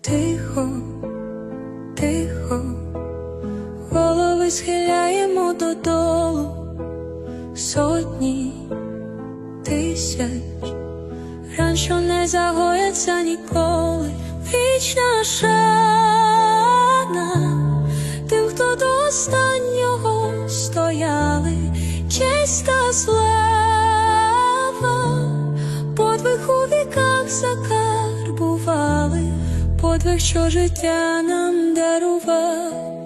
Тихо, тихо, голови схиляємо додолу. Сотні тисяч, ран, що не загояться ніколи, вічна шана тим, хто до останнього стояли, чиста слава. Подвиг, що життя нам дарував.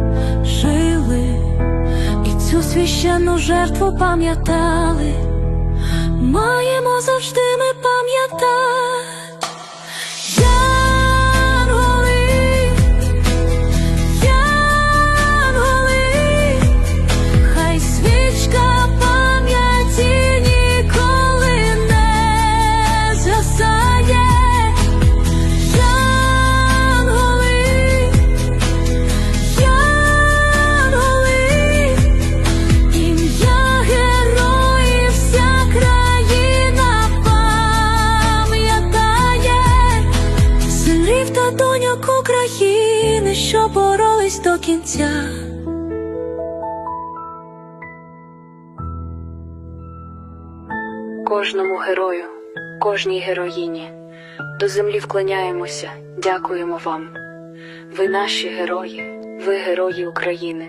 жили і цю священну жертву пам'ятали. Маємо завжди ми пам'ятати. України, що боролись до кінця. Кожному герою, кожній героїні до землі вклоняємося, дякуємо вам. Ви наші герої, ви герої України.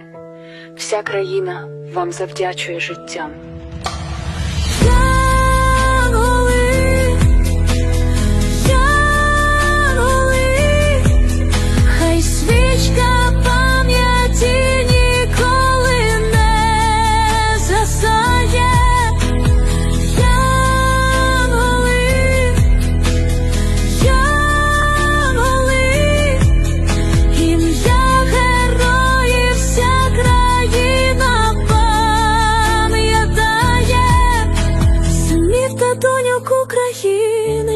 Вся країна вам завдячує життям.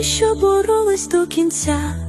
Що боролись до кінця.